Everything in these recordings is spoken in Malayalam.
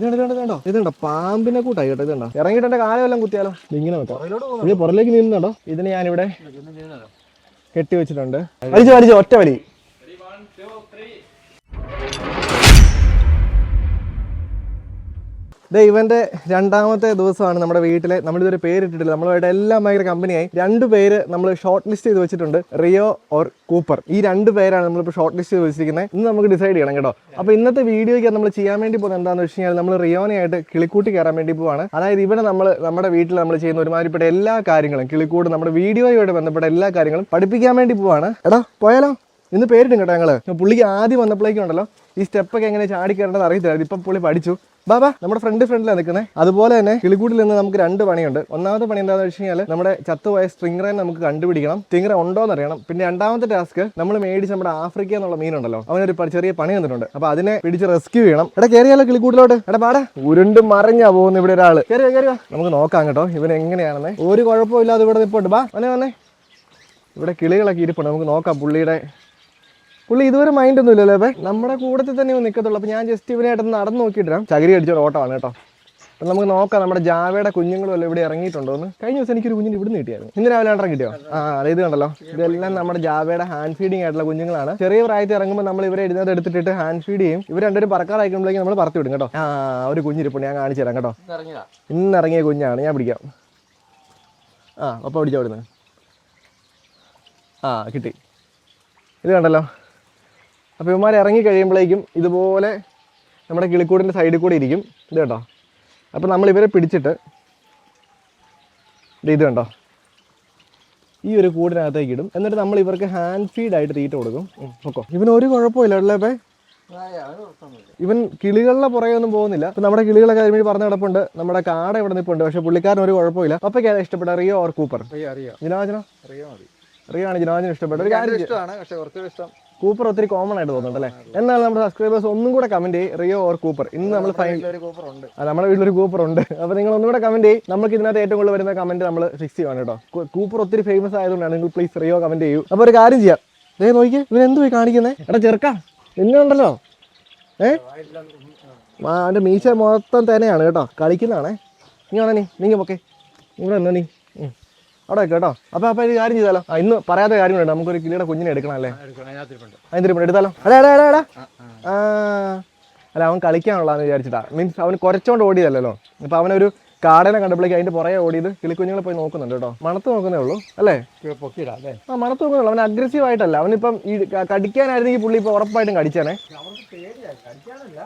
ഇതുണ്ട് ഇതുണ്ട് പാമ്പിനെ കൂട്ടായി കേട്ടോ ഇതുണ്ടോ ഇറങ്ങിയിട്ട് എന്റെ കാലം എല്ലാം കുത്തിയാലോ? ഇങ്ങനെ വെക്കാം. ഇത് പുറകിലേക്ക് നീങ്ങുന്നുണ്ടോ ഇതിന് ഞാനിവിടെ കെട്ടി വെച്ചിട്ടുണ്ട് വലിച്ചു വലിച്ചു ഒറ്റ വലി. ദേ ഇവന്റെ രണ്ടാമത്തെ ദിവസമാണ് നമ്മുടെ വീട്ടിലെ നമ്മളിതൊരു പേരിട്ടിട്ടില്ല. നമ്മളുടെ എല്ലാം ഭയങ്കര കമ്പനിയായി രണ്ട് പേര് നമ്മൾ ഷോർട്ട് ലിസ്റ്റ് ചെയ്ത് വെച്ചിട്ടുണ്ട് റിയോ ഓർ കൂപ്പർ. ഈ രണ്ട് പേരാണ് നമ്മളിപ്പോൾ ഷോർട്ട് ലിസ്റ്റ് ചെയ്ത് വെച്ചിരിക്കുന്നത് ഇന്ന് നമുക്ക് ഡിസൈഡ് ചെയ്യണം കേട്ടോ. അപ്പോൾ ഇന്നത്തെ വീഡിയോയ്ക്ക് നമ്മൾ ചെയ്യാൻ വേണ്ടി പോകുന്നത് എന്താണെന്ന് വെച്ച് കഴിഞ്ഞാൽ നമ്മൾ റിയോനെയായിട്ട് കിളിക്കൂട്ടി കയറാൻ വേണ്ടി പോവാണ്. അതായത് ഇവിടെ നമ്മൾ നമ്മുടെ വീട്ടിൽ നമ്മൾ ചെയ്യുന്ന ഒരുമാതിരിപ്പെട്ട എല്ലാ കാര്യങ്ങളും കിളിക്കൂട് നമ്മുടെ വീഡിയോയുമായിട്ട് ബന്ധപ്പെട്ട എല്ലാ കാര്യങ്ങളും പഠിപ്പിക്കാൻ വേണ്ടി പോവാണ്. എടാ പോയാലോ? ഇന്ന് പേരിടും കേട്ടോ ഞങ്ങൾ. പുള്ളിക്ക് ആദ്യം വന്നപ്പോഴേക്കും ഉണ്ടല്ലോ ഈ സ്റ്റെപ്പൊക്കെ എങ്ങനെ ചാടി കയറേണ്ടത് അറിയത്തില്ലായിരുന്നു. ഇപ്പം പുള്ളി പഠിച്ചു. ബാബാ നമ്മുടെ ഫ്രണ്ട് ഫ്രണ്ടിലാണ് നിൽക്കുന്നത് അതുപോലെ തന്നെ കിളികൂട്ടിൽ നിന്ന് നമുക്ക് രണ്ട് പണിയുണ്ട്. ഒന്നാമത്തെ പണി എന്താണെന്ന് വെച്ച് കഴിഞ്ഞാൽ നമ്മുടെ ചത്തുപോയ സ്ട്രിംഗറെ നമുക്ക് കണ്ടുപിടിക്കണം. സ്ട്രിംഗറെ ഉണ്ടോ എന്ന് അറിയണം പിന്നെ രണ്ടാമത്തെ ടാസ്ക് നമ്മൾ മേടിച്ച് നമ്മുടെ ആഫ്രിക്ക എന്നുള്ള മീനുണ്ടല്ലോ. അവനൊരു ചെറിയ പണി തന്നിട്ടുണ്ട്. അപ്പൊ അതിനെ പിടിച്ച് റെസ്ക്യൂ ചെയ്യണം. എടാ കയറിയാലോ കിളികൂട്ടിലോട്ട്? എടാ പാടാ. ഉരുണ്ട് മറിഞ്ഞാ പോകുന്നു ഇവിടെ ഒരാൾ. കയറിയോ കയറിയോ നമുക്ക് നോക്കാം കേട്ടോ. ഇവൻ എങ്ങനെയാണെന്ന്. ഒരു കുഴപ്പമില്ലാതെ ഇവിടെ നിൽപ്പുണ്ട് ബാ വന്നേ വന്നേ. ഇവിടെ കിളികളൊക്കെ ഇരിപ്പുണ്ട്. നമുക്ക് നോക്കാം പുള്ളിയുടെ പുള്ളി ഇതുവരെ മൈൻഡ് ഒന്നും ഇല്ലല്ലോ അപ്പൊ. നമ്മുടെ കൂടത്തിൽ തന്നെ നിൽക്കത്തുള്ളൂ അപ്പൊ ഞാൻ ജസ്റ്റ് ഇവനായിട്ട് നടന്ന് നോക്കിയിട്ടാണ് ചകിരി അടിച്ചൊരു ഓട്ടമാണ് കേട്ടോ. അപ്പൊ നമുക്ക് നോക്കാം നമ്മുടെ ജാവയുടെ കുഞ്ഞുങ്ങളും എല്ലാം ഇവിടെ ഇറങ്ങിയിട്ടുണ്ടോ എന്ന്. കഴിഞ്ഞ ദിവസം എനിക്കൊരു കുഞ്ഞിന് ഇവിടുന്ന് കിട്ടിയായിരുന്നു. ഇന്ന് രാവിലെ രണ്ടര കിട്ടിയോ? ആ അതെ ഇത് കണ്ടല്ലോ. ഇതെല്ലാം നമ്മുടെ ജാവയുടെ ഹാൻഡ് ഫീഡിംഗ് ആയിട്ടുള്ള കുഞ്ഞുങ്ങളാണ്. ചെറിയ പ്രായത്തിൽ ഇറങ്ങുമ്പോൾ നമ്മൾ ഇവരെ ഇരുന്നത് എടുത്തിട്ട് ഹാൻഡ് ഫീഡ് ചെയ്യും. ഇവർ രണ്ടുപേരും പറക്കാറായിക്കുമ്പോഴേക്കും നമ്മൾ പറത്തി വിടും കേട്ടോ. ആ ഒരു കുഞ്ഞിരിപ്പുണ്ട്. ഞാൻ കാണിച്ചു തരാം കേട്ടോ. ഇന്ന് ഇറങ്ങിയ കുഞ്ഞാണ്. ഞാൻ പിടിക്കാം. ആ അപ്പോൾ പിടിച്ചോ അവിടുന്ന്? ആ കിട്ടി. ഇത് കണ്ടല്ലോ. അപ്പോൾ ഇവന്മാർ ഇറങ്ങി കഴിയുമ്പോഴേക്കും ഇതുപോലെ നമ്മുടെ കിളിക്കൂടിന്റെ സൈഡിൽ കൂടെ ഇരിക്കും. ഇത് കേട്ടോ അപ്പോൾ നമ്മൾ ഇവരെ പിടിച്ചിട്ട് ഇത് കണ്ടോ? ഈ ഒരു കൂടിനകത്തേക്ക് ഇടും. എന്നിട്ട് നമ്മൾ ഇവർക്ക് ഹാൻഡ് ഫീഡ് ആയിട്ട് തീറ്റ കൊടുക്കും. ഓക്കോ ഇവന് ഒരു കുഴപ്പമില്ല ഉള്ളപ്പേ ഇവൻ കിളികളുടെ പുറകെ ഒന്നും പോകുന്നില്ല. അപ്പൊ നമ്മുടെ കിളികളൊക്കെ അതിന് വേണ്ടി പറഞ്ഞു കിടപ്പുണ്ട്. നമ്മുടെ കാട ഇവിടെ നിൽപ്പുണ്ട്. പക്ഷെ പുള്ളിക്കാരൻ ഒരു കുഴപ്പമില്ല. അപ്പൊക്കെ ഏതാ ഇഷ്ടപ്പെട്ട റിയോ ഓർ കൂപ്പർ? അറിയാം ജിനാജനോ? റിയോ ആണ് ജിനാജന ഇഷ്ടപ്പെട്ട ഒരു കാര്യം ഇഷ്ടമാണ് പക്ഷെ കുറച്ചുകൂടി ഇഷ്ടം കൂപ്പർ ഒത്തിരി കോമൺ ആയിട്ട് തോന്നുന്നുണ്ട് അല്ലേ? എന്നാൽ നമ്മുടെ സബ്സ്ക്രൈബേഴ്സ് ഒന്നും കൂടെ കമന്റ് ചെയ്യും. റിയോ ഓർ കൂപ്പർ ഇന്ന് നമ്മൾ ഫൈനൽ നമ്മുടെ വീട്ടിലൊരു കൂപ്പർ ഉണ്ട്. അപ്പോൾ നിങ്ങൾ ഒന്നും കൂടെ കമന്റ് ചെയ്യും. നമുക്ക് ഇതിനകത്ത് ഏറ്റവും കൂടുതൽ വരുന്ന കമന്റ് നമ്മൾ ഫിക്സ് ചെയ്യുവാണ് കേട്ടോ. കൂപ്പർ ഒത്തിരി ഫേമസ് ആയതുകൊണ്ടാണ് നിങ്ങൾ പ്ലീസ് റിയോ കമന്റ് ചെയ്യൂ. അപ്പോൾ ഒരു കാര്യം ചെയ്യാം. ദേ നോക്കിയേ ഇവർ എന്ത് പോയി കാണിക്കുന്നേ? എടാ ചെറുക്കാ നിന്നുണ്ടല്ലോ ഏ? ആ അവന്റെ മീശ മൊത്തം തന്നെയാണ് കേട്ടോ. കളിക്കുന്നതാണേ. നീ വേണോ നീ നീങ്ങ പൊക്കെ. ഇവിടെ എന്നോ നീ. അവിടെ കേട്ടോ. അപ്പൊ അപ്പൊ ഒരു കാര്യം ചെയ്താലോ? ആ ഇന്ന് പറയാത്ത കാര്യങ്ങളുണ്ട്. നമുക്കൊരു കിളിയുടെ കുഞ്ഞിനെ എടുക്കണം അല്ലേ? അതിന് എടുത്താലോ? അതെ എടാ എടാ എടാ ആ അല്ല അവൻ കളിക്കാനുള്ളതെന്ന് വിചാരിച്ചിട്ടാ. മീൻസ് അവൻ കുറച്ചോണ്ട് ഓടിയതല്ലോ അപ്പൊ അവനൊരു കാടനെ കണ്ടപ്പോഴേക്ക് അതിന്റെ പുറകെ ഓടിയത് കിളിക്കുഞ്ഞുങ്ങളെ പോയി നോക്കുന്നുണ്ട് കേട്ടോ. മണത്ത് നോക്കുന്നേ ഉള്ളൂ അല്ലേ? അല്ലേ? ആ മണത്ത് നോക്കുന്നുള്ളൂ അവൻ അഗ്രസീവ് ആയിട്ടല്ല. അവനിപ്പം ഈ ക- കടിക്കാനായിരുന്നെങ്കിൽ പുള്ളി ഇപ്പൊ ഉറപ്പായിട്ടും കടിച്ചാണേ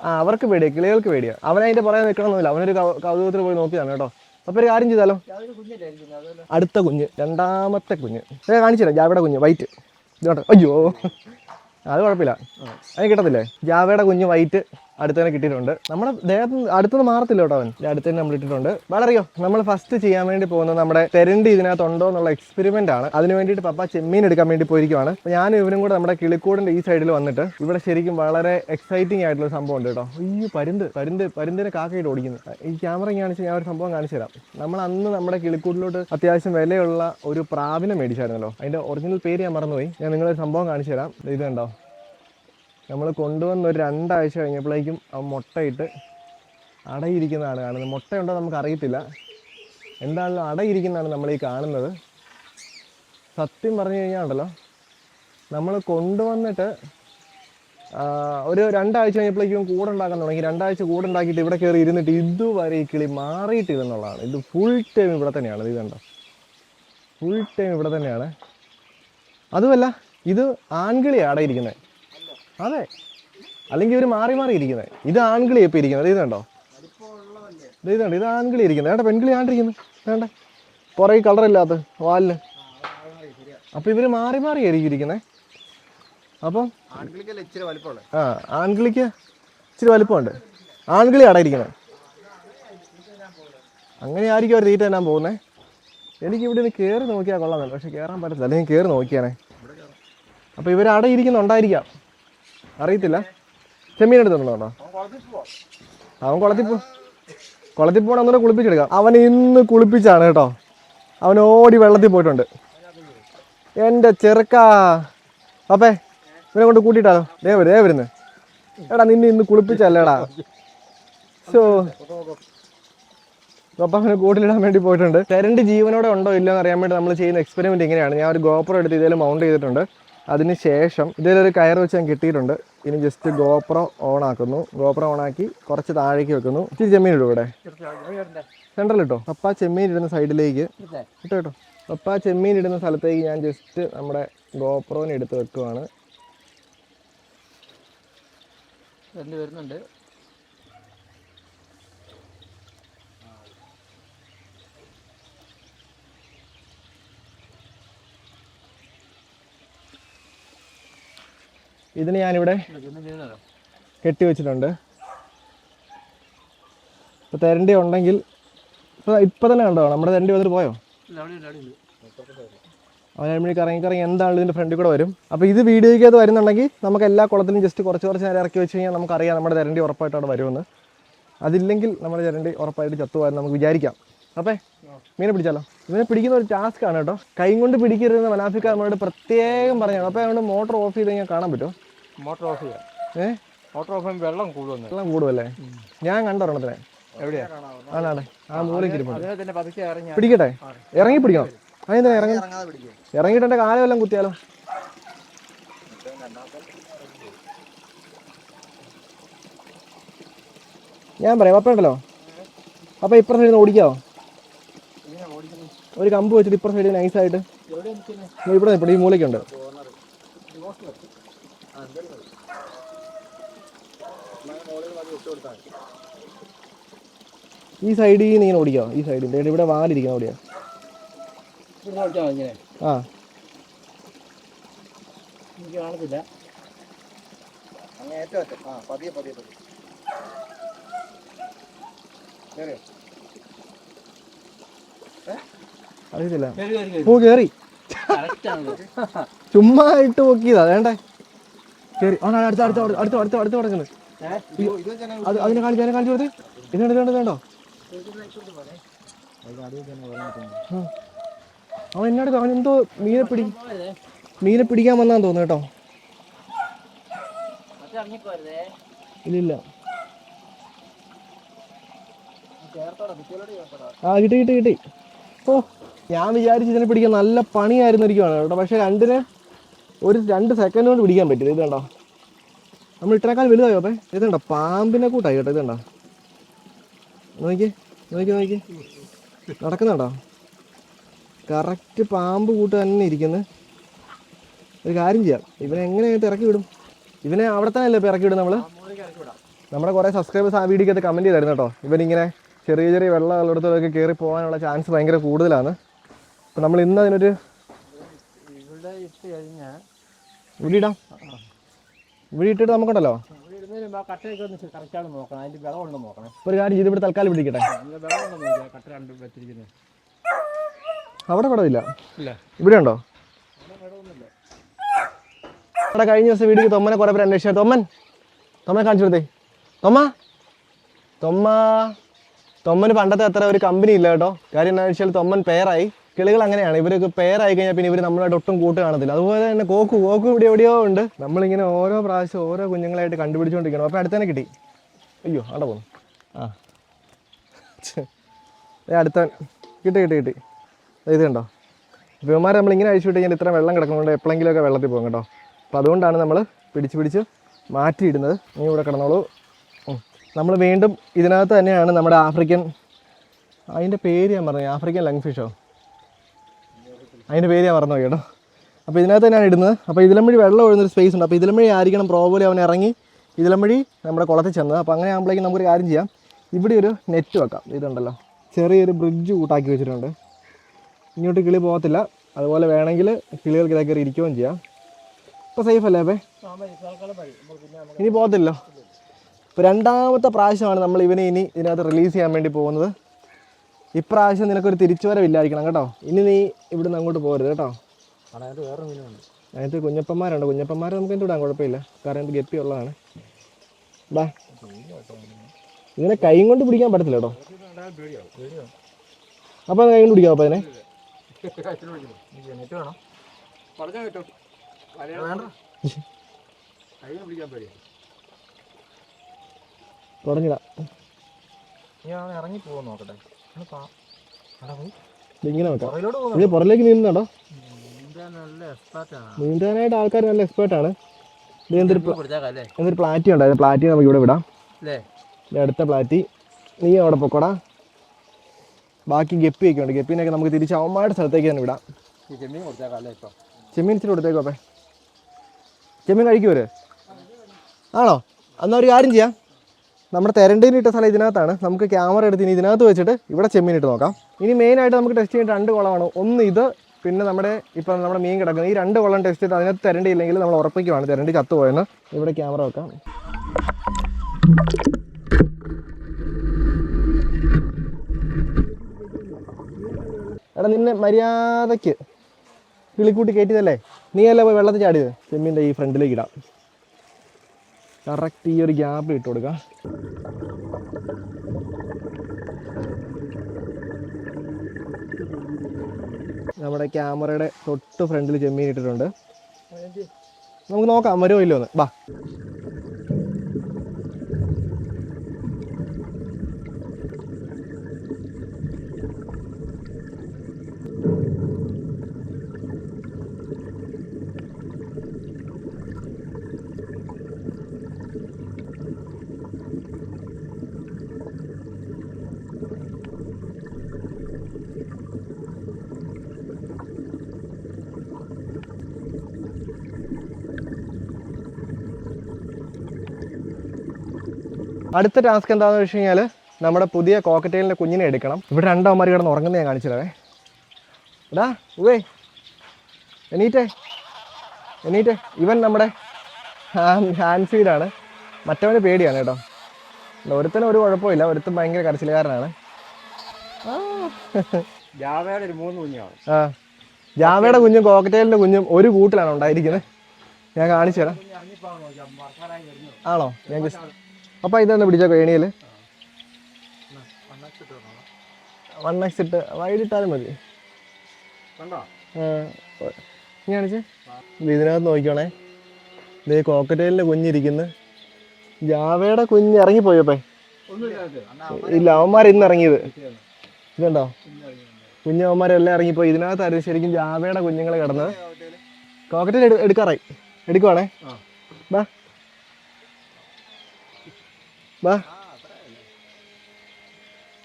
ആ അവർക്ക് പേടിയാ. കിളികൾക്ക് പേടിയാ. അവൻ അതിന്റെ പുറകെ നിൽക്കണമെന്നില്ല അവനൊരു കൗ- കൗതുകത്തിൽ പോയി നോക്കിയതാണ് കേട്ടോ. അപ്പൊ ഒരു കാര്യം ചെയ്താലോ? അടുത്ത കുഞ്ഞ് രണ്ടാമത്തെ കുഞ്ഞ്. ഏ കാണിച്ചുതരാം ജാവയുടെ കുഞ്ഞ് വൈറ്റ് ഇതോട്ടെ അയ്യോ. അത് കുഴപ്പമില്ല. അതിന് കിട്ടത്തില്ലേ? ജാവയുടെ കുഞ്ഞ് വൈറ്റ് അടുത്തന്നെ കിട്ടിയിട്ടുണ്ട്. നമ്മുടെ ദേഹത്ത് അടുത്തുനിന്ന് മാറത്തില്ല കേട്ടോ അവൻ. അടുത്ത് തന്നെ നമ്മൾ ഇട്ടിട്ടുണ്ട്. വളരെയോ നമ്മൾ ഫസ്റ്റ് ചെയ്യാൻ വേണ്ടി പോകുന്നത് നമ്മുടെ തെരണ്ടി ഇതിനകത്തുണ്ടോ എന്നുള്ള എക്സ്പെരിമെന്റ് ആണ്. അതിന് വേണ്ടിയിട്ട് പപ്പ ചെമ്മീൻ എടുക്കാൻ വേണ്ടി പോയിരിക്കുവാണ്. ഞാൻ ഇവനും കൂടെ നമ്മുടെ കിളിക്കൂടിന്റെ ഈ സൈഡിൽ വന്നിട്ട് ഇവിടെ ശരിക്കും വളരെ എക്സൈറ്റിംഗ് ആയിട്ടുള്ള സംഭവം ഉണ്ട് കേട്ടോ. ഈ പരുന്ത് പരുന്ത് പരുന്തിനെ കാക്കയിട്ട് ഓടിക്കുന്നു. ഈ ക്യാമറ കാണിച്ച് ഞാൻ ഒരു സംഭവം കാണിച്ചു തരാം. നമ്മൾ അന്ന് നമ്മുടെ കിളിക്കൂടിലോട്ട് അത്യാവശ്യം വിലയുള്ള ഒരു പ്രാവിനെ മേടിച്ചായിരുന്നല്ലോ. അതിന്റെ ഒറിജിനൽ പേര് ഞാൻ മറന്നുപോയി. ഞാൻ നിങ്ങളൊരു സംഭവം കാണിച്ചു തരാം. ഇത് കണ്ടോ? നമ്മൾ കൊണ്ടുവന്ന് ഒരു രണ്ടാഴ്ച കഴിഞ്ഞപ്പോഴേക്കും ആ മുട്ടയിട്ട് അടയിരിക്കുന്നതാണ് കാണുന്നത്. മുട്ടയുണ്ടോ നമുക്ക് അറിയത്തില്ല എന്താണല്ലോ അടയിരിക്കുന്നതാണ് നമ്മൾ ഈ കാണുന്നത്. സത്യം പറഞ്ഞു കഴിഞ്ഞാൽ നമ്മൾ കൊണ്ടുവന്നിട്ട് ഒരു രണ്ടാഴ്ച കഴിഞ്ഞപ്പോഴേക്കും കൂടുണ്ടാക്കാൻ തുടങ്ങി. രണ്ടാഴ്ച കൂടുണ്ടാക്കിയിട്ട് ഇവിടെ കയറി ഇരുന്നിട്ട് ഇതുവരെ ഈ കിളി മാറിയിട്ടില്ലെന്നുള്ളതാണ്. ഇത് ഫുൾ ടൈം ഇവിടെ തന്നെയാണ്. ഇത് കണ്ടോ? ഫുൾ ടൈം ഇവിടെ തന്നെയാണ്. അതുമല്ല ഇത് ആൺകിളിയാണ് അടയിരിക്കുന്നത്. അതെ. അല്ലെങ്കിൽ ഇവർ മാറി മാറി ഇരിക്കുന്നത്. ഇത് ആൺകിളി ഇപ്പം ഇരിക്കുന്നത്. ഇത് കണ്ടോ? ഇത് ഇതുണ്ട് ഇത് ആൺകിളി ഇരിക്കുന്നത്. വേണ്ട പെൺകിളി ആണ്ടിരിക്കുന്നത്. വേണ്ട പുറകെ കളറില്ലാത്ത വാലിന് അപ്പം ഇവർ മാറി മാറി ആയിരിക്കും ഇരിക്കുന്നത്. അപ്പം ആ ആൺകിളിക്ക് ഇച്ചിരി വലിപ്പമുണ്ട്. ആൺകിളി അട ഇരിക്കുന്നത്. അങ്ങനെ ആയിരിക്കും അവർ തീറ്റ തന്നാൻ പോകുന്നത് എനിക്ക് ഇവിടെ നിന്ന് കയറി നോക്കിയാൽ കൊള്ളാമെന്നുണ്ട് പക്ഷെ കയറാൻ പറ്റത്തില്ല. അല്ലെങ്കിൽ കയറി നോക്കിയാണേ. അപ്പോൾ ഇരിക്കുന്നുണ്ടായിരിക്കാം. അറിയത്തില്ല. ചെമ്മീൻ എടുത്തിട്ടുണ്ടോ അവൻ കുളത്തിൽ പോ കുളത്തിൽ പോകണം ഒന്നുകൂടെ കുളിപ്പിച്ചെടുക്കാം. അവൻ ഇന്ന് കുളിപ്പിച്ചാണ് കേട്ടോ. അവൻ ഓടി വെള്ളത്തിൽ പോയിട്ടുണ്ട്. എന്റെ ചെറുക്കാ. അപ്പേ ഇവനെ കൊണ്ട് കൂട്ടിയിട്ടാലോ ദേ വരും ദേ വരുന്നു. എടാ നിന്നെ ഇന്ന് കുളിപ്പിച്ചല്ലേടാ. സോ അപ്പം അവനെ കൂട്ടിലിടാൻ വേണ്ടി പോയിട്ടുണ്ട്. കരണ്ട് ജീവനോടെ ഉണ്ടോ ഇല്ലയോ എന്ന് അറിയാൻ വേണ്ടി നമ്മൾ ചെയ്യുന്ന എക്സ്പെരിമെന്റ് ഇങ്ങനെയാണ്. ഞാൻ ഒരു ഗോപ്രോ എടുത്ത് ഇതിൽ മൗണ്ട് ചെയ്തിട്ടുണ്ട്. അതിന് ശേഷം ഇതിലൊരു കയർ വെച്ച് ഞാൻ കിട്ടിയിട്ടുണ്ട്. ഇനി ജസ്റ്റ് ഗോപ്രോ ഓൺ ആക്കുന്നു. ഗോപ്രോ ഓൺ ആക്കി കുറച്ച് താഴേക്ക് വെക്കുന്നു. ഇച്ചിരി ചെമ്മീൻ ഇടും ഇവിടെ. സെൻട്രൽ ഇട്ടോ? അപ്പ ചെമ്മീൻ ഇടുന്ന സൈഡിലേക്ക്. ഇട്ടോ. കേട്ടോ പപ്പ ചെമ്മീൻ ഇടുന്ന സ്ഥലത്തേക്ക് ഞാൻ ജസ്റ്റ് നമ്മുടെ ഗോപ്രോനെ എടുത്ത് വെക്കുവാണ്. വരുന്നുണ്ട്. ഇതിന് ഞാനിവിടെ കെട്ടി വെച്ചിട്ടുണ്ട് തെരണ്ടി ഉണ്ടെങ്കിൽ ഇപ്പോൾ ഇപ്പം തന്നെ കണ്ടോ? നമ്മുടെ തെരണ്ടി വന്നിട്ട് പോയോ? അവൻ മണി ഇറങ്ങി കറങ്ങി എന്താണെങ്കിലും ഇതിന്റെ ഫ്രണ്ടിൽ കൂടെ വരും. അപ്പോൾ ഇത് വീഡിയോയ്ക്ക് അത് വരുന്നുണ്ടെങ്കിൽ നമുക്ക് എല്ലാ കുളത്തിലും ജസ്റ്റ് കുറച്ച് കുറച്ച് നേരം ഇറക്കി വെച്ച് കഴിഞ്ഞാൽ നമുക്കറിയാം നമ്മുടെ തെരണ്ടി ഉറപ്പായിട്ട് അവിടെ വരുമെന്ന്. അതില്ലെങ്കിൽ നമ്മുടെ തെരണ്ടി ഉറപ്പായിട്ട് ചത്തുപോയെന്ന് നമുക്ക് വിചാരിക്കാം. അപ്പേ മീനെ പിടിച്ചാലോ? ഇവനെ പിടിക്കുന്ന ഒരു ടാസ്ക് ആണ് കേട്ടോ. കൈ കൊണ്ട് പിടിക്കരുതെന്ന് മനാഫിക്ക നമ്മളോട് പ്രത്യേകം പറഞ്ഞാണ്. അപ്പോൾ അതുകൊണ്ട് മോട്ടർ ഓഫ് ചെയ്ത് കഴിഞ്ഞാൽ കാണാൻ പറ്റുമോ? മോട്ടോർ ഓഫ് ചെയ്യാം. ഏ? മോട്ടോർ ഓഫ് ചെയ്യുമ്പോൾ വെള്ളം കൂടുമെന്ന് വെള്ളം കൂടുമല്ലേ ഞാൻ കണ്ടൊരെണ്ണത്തിനെ. എവിടെയാ? ആ മൂലയ്ക്ക് ഇരിപ്പുണ്ട്. അതിനെ പിടിക്കട്ടെ? ഇറങ്ങി പിടിക്കണം. അതെന്താ ഇറങ്ങി? ഇറങ്ങിയിട്ട് എന്റെ കാലം വല്ലതും കുത്തിയാലോ? ഞാൻ പറയാം പപ്പ ഉണ്ടല്ലോ അപ്പൊ ഇപ്പുറ സൈഡിൽ നിന്ന് ഓടിക്കാവോ? ഒരു കമ്പ് വെച്ചിട്ട് ഇപ്പുറ സൈഡിൽ നൈസായിട്ട്. ഇവിടെ നിൽപ്പുണ്ട് ഈ മൂലയ്ക്കുണ്ട് ഈ സൈഡിൽ നിന്ന് ഇങ്ങനെ ഓടിക്കാം? ഈ സൈഡിൽ ഇവിടെ വാലിരിക്കണം ഓടിയാ. ആ. എനിക്ക് കാണത്തില്ല. അങ്ങ് ഏറ്റവും അറ്റം. ആ, പതിയെ പതിയെ പതിയെ. കേറിയോ? അറിയത്തില്ല. കയറി ചുമ്മാ ഇട്ട് നോക്കിയതാ. വേണ്ടേ? കേറി. ആ അടുത്ത അടുത്ത അടുത്ത അടുത്ത അടുത്ത കിടക്കുന്നത് അത് അതിനെ കാണിച്ചു അതിനെ കാണിച്ചു കൊടുത്ത്. ഇതുണ്ട് ഇതുണ്ടോ ആ. അവൻ എന്നോട് അവൻ എന്തോ മീനെ പിടി മീനെ പിടിക്കാൻ വന്നാന്ന് തോന്നുന്നു കേട്ടോ. ഇല്ലില്ല. ആ കിട്ടി കിട്ടി കിട്ടി. ഓ ഞാൻ വിചാരിച്ചു ഇതിനെ പിടിക്കാൻ നല്ല പണിയായിരുന്നിരിക്കുവാണ് കേട്ടോ. പക്ഷെ രണ്ടിന് ഒരു രണ്ട് സെക്കൻഡ് കൊണ്ട് പിടിക്കാൻ പറ്റും ഇത് കണ്ടോ? നമ്മൾ ഇട്ടേക്കാൾ വലുതായോ അപ്പേ? ഇത് കണ്ടോ? പാമ്പിനെ കൂട്ടായി കേട്ടോ ഇത് കണ്ടോ? നോക്കി നോക്കി നോക്കി നടക്കുന്നുണ്ടോ? കറക്റ്റ് പാമ്പ് കൂട്ട് തന്നെ ഇരിക്കുന്നത് ഒരു കാര്യം ചെയ്യാം. ഇവനെ എങ്ങനെയായിട്ട് ഇറക്കി വിടും? ഇവനെ അവിടെ തന്നെ അല്ലേ ഇറക്കി വിടും നമ്മൾ നമ്മുടെ കുറേ സബ്സ്ക്രൈബേഴ്സ് ആ വീഡിയോക്ക് കമന്റ് ചെയ്തായിരുന്നു കേട്ടോ. ഇവനിങ്ങനെ ചെറിയ ചെറിയ വെള്ളം ഉള്ളിടത്തോടൊക്കെ കയറി പോകാനുള്ള ചാൻസ് ഭയങ്കര കൂടുതലാണ്. അപ്പോൾ നമ്മൾ ഇന്ന് അതിനൊരു ഇവിടെ ഇടാം ഇവിടെ ഇട്ടിട്ട് നമുക്കുണ്ടല്ലോ? ഒരു കാര്യം ചെയ്ത് ഇവിടെ തൽക്കാലം പിടിക്കട്ടെ അവിടെ പടവില്ല ഇവിടെ ഉണ്ടോ? അവിടെ കഴിഞ്ഞ ദിവസം വീഡിയോ തൊമ്മനെ കുറേ പേര് അന്വേഷിച്ചു. തൊമ്മൻ തൊമ്മനെ കാണിച്ചു കൊടുത്തേ. തൊമ്മ തൊമ്മ തൊമ്മന് പണ്ടത്തെ അത്ര ഒരു കമ്പനി ഇല്ല കേട്ടോ. കാര്യം എന്താ വെച്ചാൽ തൊമ്മൻ പേരായി കിളികൾ അങ്ങനെയാണ്. ഇവരൊക്കെ പേരായി കഴിഞ്ഞാൽ പിന്നെ ഇവർ നമ്മളായിട്ട് ഒട്ടും കൂട്ട് കാണത്തില്ല. അതുപോലെ തന്നെ കോക്കു കോക്കു ഇവിടെ എവിടെയോ ഉണ്ട്. നമ്മളിങ്ങനെ ഓരോ പ്രാവശ്യം ഓരോ കുഞ്ഞുങ്ങളായിട്ട് കണ്ടുപിടിച്ചുകൊണ്ടിരിക്കണം അപ്പോൾ അടുത്തന്നെ കിട്ടി. അയ്യോ അവിടെ പോന്നു. ആ. ഏ അടുത്ത കിട്ടി കിട്ടി കിട്ടി. ഇത് കണ്ടോ? ഇവന്മാരെ നമ്മളിങ്ങനെ അഴിച്ചു വിട്ട് കഴിഞ്ഞാൽ ഇത്ര വെള്ളം കിടക്കുന്നതുകൊണ്ട് എപ്പോഴെങ്കിലുമൊക്കെ വെള്ളത്തിൽ പോകും കേട്ടോ. അപ്പോൾ അതുകൊണ്ടാണ് നമ്മൾ പിടിച്ച് പിടിച്ച് മാറ്റിയിടുന്നത്. നീ ഇവിടെ കിടന്നോളൂ. നമ്മൾ വീണ്ടും ഇതിനകത്ത് തന്നെയാണ് നമ്മുടെ ആഫ്രിക്കൻ അതിന്റെ പേര് ഞാൻ പറഞ്ഞു ആഫ്രിക്കൻ ലങ് ഫിഷോ അതിന്റെ പേര് ഞാൻ മറന്നു കേട്ടോ. അപ്പോൾ ഇതിനകത്ത് തന്നെയാണ് ഇടുന്നത്. അപ്പോൾ ഇതിലും വഴി വെള്ളം ഒഴുകുന്നൊരു സ്പേസ് ഉണ്ട്. അപ്പോൾ ഇതിലും വഴി ആയിരിക്കണം പ്രോബലി അവൻ ഇറങ്ങി ഇതിലും വഴി നമ്മുടെ കുളത്തിൽ ചെന്നത്. അപ്പോൾ അങ്ങനെ ആകുമ്പോഴേക്കും നമുക്കൊരു കാര്യം ചെയ്യാം. ഇവിടെ ഒരു നെറ്റ് വെക്കാം. ഇതുണ്ടല്ലോ. ചെറിയൊരു ബ്രിഡ്ജ് കൂട്ടാക്കി വെച്ചിട്ടുണ്ട്. ഇങ്ങോട്ട് കിളി പോകത്തില്ല. അതുപോലെ വേണമെങ്കിൽ കിളികൾക്ക് ഇതൊക്കെ ഇരിക്കുകയും ചെയ്യാം. ഇപ്പോൾ സേഫ് അല്ലേ അപ്പേ? ഇനി പോകത്തില്ലോ. ഇപ്പോൾ രണ്ടാമത്തെ പ്രാവശ്യമാണ് നമ്മൾ ഇവനെ ഇനി ഇതിനകത്ത് റിലീസ് ചെയ്യാൻ വേണ്ടി പോകുന്നത്. ഇപ്രാവശ്യം നിനക്കൊരു തിരിച്ചുവരവില്ലായിരിക്കണം കേട്ടോ. ഇനി നീ ഇവിടുന്ന് അങ്ങോട്ട് പോകരുത് കേട്ടോ. അതിനകത്ത് വേറെ മീനുണ്ട്. അതിനകത്ത് കുഞ്ഞപ്പന്മാരുണ്ട്. കുഞ്ഞപ്പന്മാരെ നമുക്ക് എന്ത് വിടാൻ കുഴപ്പമില്ല. കാരണം ഇത് ഗപ്പി ഉള്ളതാണ്. ബാ. ഇങ്ങനെ കൈ കൊണ്ട് പിടിക്കാൻ പറ്റത്തില്ല കേട്ടോ. അപ്പോൾ കൈ കൊണ്ട് പിടിക്കാം അപ്പോൾ അതിനെ തുടങ്ങിടാം. ഞാൻ ഇറങ്ങി പോകാൻ നോക്കട്ടെ? ഇങ്ങനെ വെക്കാം ഇത് നീന്തുന്നുണ്ടോ നീന്താനായിട്ട് ആൾക്കാർ നല്ല എക്സ്പേർട്ട് ഇത് എന്തൊരു എന്തൊരു പ്ലാറ്റി ഉണ്ട്. പ്ലാറ്റി നമുക്ക് ഇവിടെ വിടാം. അടുത്ത പ്ലാറ്റി നീ അവിടെ പൊക്കോടാ. ബാക്കി ഗപ്പിയൊക്കെ ഉണ്ട്. ഗപ്പിനൊക്കെ നമുക്ക് തിരിച്ച് അവന്മാരുടെ സ്ഥലത്തേക്ക് തന്നെ വിടാം. ചെമ്മീൻ ഇച്ചിരി കൊടുത്തേക്കോ അപ്പേ. ചെമ്മീൻ കഴിക്കുമോ ആണോ? എന്നാൽ ഒരു കാര്യം ചെയ്യാം. നമ്മുടെ തെരണ്ടീന് ഇട്ട സ്ഥലം ഇതിനകത്താണ്. നമുക്ക് ക്യാമറ എടുത്ത് ഇനി ഇതിനകത്ത് വെച്ചിട്ട് ഇവിടെ ചെമ്മീൻ ഇട്ട് നോക്കാം. ഇനി മെയിനായിട്ട് നമുക്ക് ടെസ്റ്റ് ചെയ്യേണ്ട രണ്ട് കുളമാണ്. ഒന്ന് ഇത് പിന്നെ നമ്മുടെ ഇപ്പം നമ്മുടെ മീൻ കിടക്കുന്നത്. ഈ രണ്ട് കുളം ടെസ്റ്റ് ചെയ്ത് അതിനകത്ത് തെരണ്ടി ഇല്ലെങ്കിൽ നമ്മൾ ഉറപ്പിക്കുവാണ്. തെരണ്ടി ചത്തുപോയെന്ന്. ഇവിടെ ക്യാമറ വെക്കാം. എടാ നിന്നെ മര്യാദയ്ക്ക് കിളിക്കൂട്ടി കയറ്റിയതല്ലേ? നീ അല്ലേ പോയി വെള്ളത്തിൽ ചാടിയത്? ചെമ്മീന്റെ ഈ ഫ്രണ്ടിലേക്ക് ഇടാം. കറക്റ്റ് ഈ ഒരു ഗ്യാപ്പ് ഇട്ട് കൊടുക്കാം. നമ്മുടെ ക്യാമറയുടെ തൊട്ട് ഫ്രണ്ടിൽ ചെമ്മീൻ ഇട്ടിട്ടുണ്ട്. നമുക്ക് നോക്കാം വരുമോ ഇല്ലോ ഒന്ന് ബാ. അടുത്ത ടാസ്ക് എന്താണെന്ന് വെച്ച് കഴിഞ്ഞാൽ നമ്മുടെ പുതിയ കോക്കറ്റെയിലിന്റെ കുഞ്ഞിനെ എടുക്കണം. ഇവിടെ രണ്ടവന്മാർ കിടന്ന് ഉറങ്ങുന്ന ഞാൻ കാണിച്ചതേ എടാ ഉവേ എണീറ്റേ. എണീറ്റേ. ഇവൻ നമ്മുടെ ഹാൻഡ് ഫീഡാണ് മറ്റവന് പേടിയാണ് കേട്ടോ. ഒരുത്തനും ഒരു കുഴപ്പമില്ല. ഒരുത്തൻ ഭയങ്കര കരച്ചിലുകാരനാണ്. ആ. ജാവയുടെ ഒരു മൂന്ന് കുഞ്ഞാണ് ആ. ജാവയുടെ കുഞ്ഞും കോക്കറ്റെയിലിന്റെ കുഞ്ഞും ഒരു കൂട്ടിലാണ് ഉണ്ടായിരിക്കുന്നത്. ഞാൻ കാണിച്ചു തരാം. ആണോ? ഞാൻ ജസ്റ്റ് അപ്പോൾ ഇതൊന്ന് പിടിച്ച ഏണിയിൽ വൺ എക്സ് ഇട്ട് വൈകിട്ടാലും മതി. കാണിച്ചേ? ഇത് ഇതിനകത്ത് നോക്കിക്കോണേ. ഇതേ കോക്കറ്റേലിന്റെ കുഞ്ഞിരിക്കുന്നു. ജാവയുടെ കുഞ്ഞ് ഇറങ്ങിപ്പോയപ്പേ ഇല്ല അവന്മാർ ഇന്ന് ഇറങ്ങിയത്. ഇതുണ്ടോ? കുഞ്ഞവന്മാരെല്ലാം ഇറങ്ങിപ്പോയി. ഇതിനകത്തായിരുന്നു ശരിക്കും ജാവയുടെ കുഞ്ഞുങ്ങൾ കിടന്നത്. കോക്കറ്റേൽ എടു എടുക്കാറായി. എടുക്കുവാണേ. ബാ. ബാ.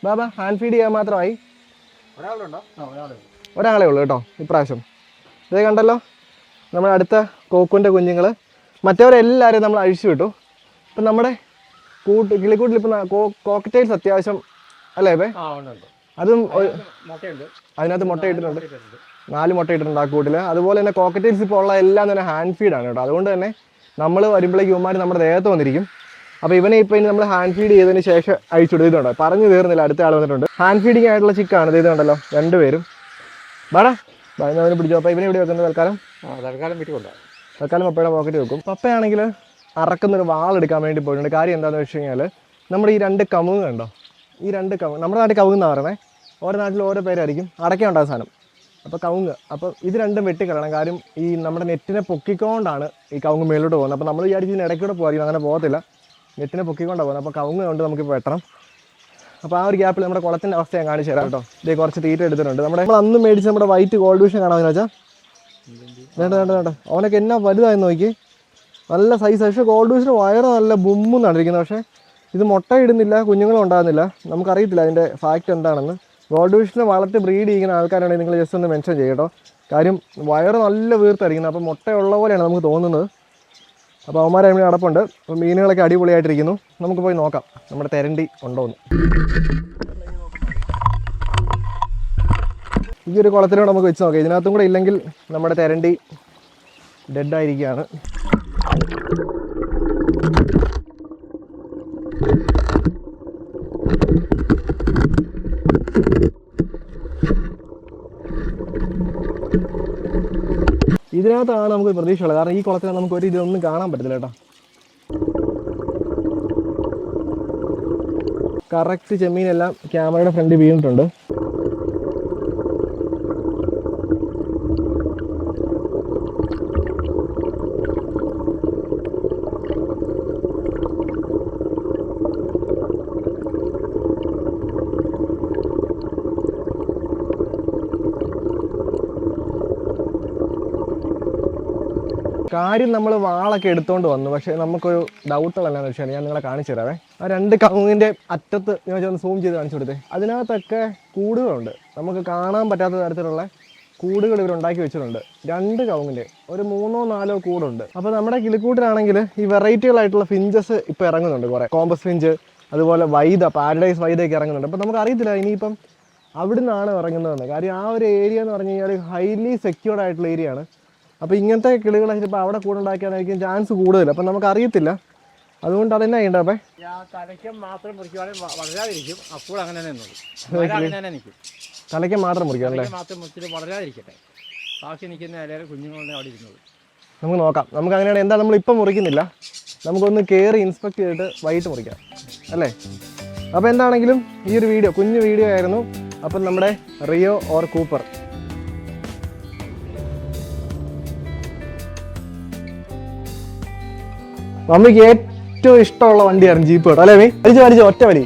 ബാ ബാ. ഹാൻഡ് ഫീഡ് ചെയ്യാൻ മാത്രമായി. ഒരാളെ ഉള്ളൂ. കേട്ടോ ഇപ്രാവശ്യം. ഇതേ കണ്ടല്ലോ നമ്മുടെ അടുത്ത കോക്കുവിന്റെ കുഞ്ഞുങ്ങൾ മറ്റവരെല്ലാവരും നമ്മൾ അഴിച്ചു വിട്ടു. ഇപ്പം നമ്മുടെ കൂട്ട് കിളിക്കൂട്ടിൽ ഇപ്പം കോക്കറ്റൈൽസ് അത്യാവശ്യം അല്ലേ അപ്പേ അതും ഒരു- മുട്ടയുണ്ട്. അതിനകത്ത് മുട്ട ഇട്ടിട്ടുണ്ട്. ഇട്ടിട്ടുണ്ട്. നാല് മുട്ട ഇട്ടിട്ടുണ്ട് ആ കൂട്ടിൽ. അതുപോലെ തന്നെ കോക്കറ്റൈൽസ് ഇപ്പോൾ ഉള്ള എല്ലാം തന്നെ ഹാൻഡ് ഫീഡാണ് കേട്ടോ. അതുകൊണ്ട് തന്നെ നമ്മൾ വരുമ്പോഴേക്കും ഇവന്മാർ നമ്മുടെ ദേഹത്ത് വന്നിരിക്കും. അപ്പോൾ ഇവനെ ഇപ്പോൾ ഇനി നമ്മൾ ഹാൻഡ് ഫീഡ് ചെയ്തതിന് ശേഷം അഴിച്ചു കൊടുത്തിട്ടുണ്ട് പറഞ്ഞു തീർന്നില്ല. അടുത്ത ആൾ വന്നിട്ടുണ്ട്. ഹാൻഡ് ഫീഡിങ് ആയിട്ടുള്ള ചിക്കാണ് ഇത് കണ്ടല്ലോ. രണ്ടുപേരും. ബാടാ അവനെ പിടിച്ചു. അപ്പോൾ ഇവനെ ഇവിടെ വെക്കുന്നത് തൽക്കാലം. തൽക്കാലം വീട്ടിൽ കൊണ്ടുപോകാം തൽക്കാലം പപ്പയുടെ പോക്കറ്റ് വെക്കും. പപ്പയാണെങ്കിൽ അറക്കുന്നൊരു വാളെടുക്കാൻ വേണ്ടി പോയിട്ടുണ്ട്. കാര്യം എന്താണെന്ന് വെച്ച് കഴിഞ്ഞാൽ നമ്മുടെ ഈ രണ്ട് കമുക് കണ്ടോ? ഈ രണ്ട് കമു നമ്മുടെ നാട്ടിൽ കവുങ്ങ് എന്നാണ് പറയണേ? ഓരോ നാട്ടിൽ ഓരോ പേരായിരിക്കും. അടയ്ക്കാൻ സാധനം. അപ്പോൾ കവുങ്ങ്. അപ്പോൾ ഇത് രണ്ടും വെട്ടിക്കളയണം. കാര്യം ഈ നമ്മുടെ നെറ്റിനെ പൊക്കിക്കൊണ്ടാണ് ഈ കവുങ്ങ് മേലോട്ട് പോകുന്നത്. അപ്പോൾ നമ്മൾ വിചാരിച്ച് ഇതിന് ഇടയ്ക്കൂടെ പോകാം അങ്ങനെ പോകത്തില്ല. നെറ്റിനെ പൊക്കിക്കൊണ്ടാണ് പോകുന്നത് അപ്പോൾ കവുങ്ങ് കൊണ്ട് നമുക്ക് വെട്ടണം. അപ്പോൾ ആ ഒരു ഗ്യാപ്പിൽ നമ്മുടെ കുളത്തിന്റെ അവസ്ഥ ഞാൻ കാണിച്ചു തരാം കേട്ടോ. ഇതേ കുറച്ച് തീറ്റ എടുത്തിട്ടുണ്ട്. നമ്മുടെ നമ്മൾ അന്ന് മേടിച്ച് നമ്മുടെ വൈറ്റ് ഗോൾഡ് വിഷൻ കാണാമെന്ന് വെച്ചാൽ വേണ്ട വേണ്ട വേണ്ട. അവനൊക്കെ എന്നാ വലുതായെന്ന് നോക്കി. നല്ല സൈസ് പക്ഷേ ഗോൾഡ് വിഷന് വയറ് നല്ല ബുമ്മും നടന്നിരിക്കുന്നത് പക്ഷേ ഇത് മുട്ട ഇടുന്നില്ല കുഞ്ഞുങ്ങളും ഉണ്ടാകുന്നില്ല. നമുക്കറിയത്തില്ല അതിന്റെ ഫാക്റ്റ് എന്താണെന്ന്. ഗോൾഡ് വിഷനെ വളർത്തി ബ്രീഡ് ചെയ്യുന്ന ആൾക്കാരാണെങ്കിൽ നിങ്ങൾ ജസ്റ്റ് ഒന്ന് മെൻഷൻ ചെയ്യട്ടോ കാര്യം വയറ് നല്ല വീർത്തായിരിക്കുന്നത് അപ്പോൾ മുട്ടയുള്ള പോലെയാണ് നമുക്ക് തോന്നുന്നത്. അപ്പോൾ അവന്മാരെ ഇവിടെ അടപ്പുണ്ട് അപ്പോൾ മീനുകളൊക്കെ അടിപൊളിയായിട്ടിരിക്കുന്നു. നമുക്ക് പോയി നോക്കാം. നമ്മുടെ തെരണ്ടി ഉണ്ടോ എന്ന്. ഈ ഒരു കുളത്തിലൂടെ നമുക്ക് വെച്ച് നോക്കാം. ഇതിനകത്തും കൂടെ ഇല്ലെങ്കിൽ നമ്മുടെ തെരണ്ടി ഡെഡായിരിക്കുകയാണ് ഇതിനകത്താണ് നമുക്ക് പ്രതീക്ഷയുള്ളത്. കാരണം ഈ കുളത്തിൽ നമുക്ക് ഒരു ഇതൊന്നും കാണാൻ പറ്റത്തില്ല കേട്ടോ. കറക്റ്റ് ചെമ്മീനെല്ലാം ക്യാമറയുടെ ഫ്രണ്ടിൽ വീണിട്ടുണ്ട്. കാര്യം നമ്മൾ വാളൊക്കെ എടുത്തോണ്ട് വന്നു. പക്ഷേ നമുക്കൊരു ഡൗട്ടുകൾ എന്നാന്ന് വെച്ചാൽ ഞാൻ നിങ്ങളെ കാണിച്ചു തരാവേ. ആ രണ്ട് കവുങ്ങിന്റെ അറ്റത്ത് ഞാൻ ഒന്ന് സൂം ചെയ്ത് കാണിച്ചു കൊടുത്തേ. അതിനകത്തൊക്കെ കൂടുകളുണ്ട്. നമുക്ക് കാണാൻ പറ്റാത്ത തരത്തിലുള്ള കൂടുകൾ ഇവർ ഉണ്ടാക്കി വെച്ചിട്ടുണ്ട്. രണ്ട് കവുങ്ങിന്റെ ഒരു മൂന്നോ നാലോ കൂടുണ്ട്. അപ്പോൾ നമ്മുടെ കിളിക്കൂട്ടിലാണെങ്കിൽ ഈ വെറൈറ്റികളായിട്ടുള്ള ഫിഞ്ചസ് ഇപ്പോൾ ഇറങ്ങുന്നുണ്ട് കുറേ. കോമ്പസ് ഫിഞ്ച് അതുപോലെ വൈദ പാരഡൈസ് വൈദയൊക്കെ ഇറങ്ങുന്നുണ്ട്. അപ്പോൾ നമുക്ക് അറിയത്തില്ല ഇനിയിപ്പം അവിടെ നിന്നാണ് ഇറങ്ങുന്നതെന്ന്. കാര്യം ആ ഒരു ഏരിയ എന്ന് പറഞ്ഞു കഴിഞ്ഞാൽ ഹൈലി സെക്യൂർഡ് ആയിട്ടുള്ള ഏരിയ ആണ്. അപ്പോൾ ഇങ്ങനത്തെ കിളികൾ ചിലപ്പോൾ അവിടെ കൂടെ ഉണ്ടാക്കാനായിരിക്കും ചാൻസ് കൂടുതൽ അപ്പം നമുക്ക് അറിയത്തില്ല അതുകൊണ്ട് അത് ചെയ്യണ്ടേ അപ്പം? തലയ്ക്ക് മാത്രം മുറിക്കുവാണെങ്കിൽ വ- വളരാതിരിക്കും. അപ്പോൾ അങ്ങനെ തന്നെ അങ്ങനെ നിൽക്കും തലയ്ക്ക് മാത്രം മുറിക്കാം അല്ലേ? മാത്രം മുറിച്ചിട്ട് വളരാതിരിക്കട്ടെ. ബാക്കി നിൽക്കുന്ന ഇലയിൽ കുഞ്ഞുങ്ങളുടെ അവിടെ ഇരുന്നത് നമുക്ക് നോക്കാം. നമുക്ക് അങ്ങനെയാണ് എന്താ നമ്മൾ ഇപ്പം മുറിക്കുന്നില്ല? നമുക്കൊന്ന് കയറി ഇൻസ്പെക്ട് ചെയ്തിട്ട് വൈകിട്ട് മുറിക്കാം. അല്ലേ? അപ്പോൾ എന്താണെങ്കിലും ഈ ഒരു വീഡിയോ കുഞ്ഞു വീഡിയോ ആയിരുന്നു. അപ്പം നമ്മുടെ റിയോ ഓർ കൂപ്പർ. മമ്മിക്ക് ഏറ്റവും ഇഷ്ടമുള്ള വണ്ടിയാണ് ജീപ്പ് കേട്ടോ. അല്ലേ മീ? വലിച്ചു വലിച്ചു ഒറ്റ വലി.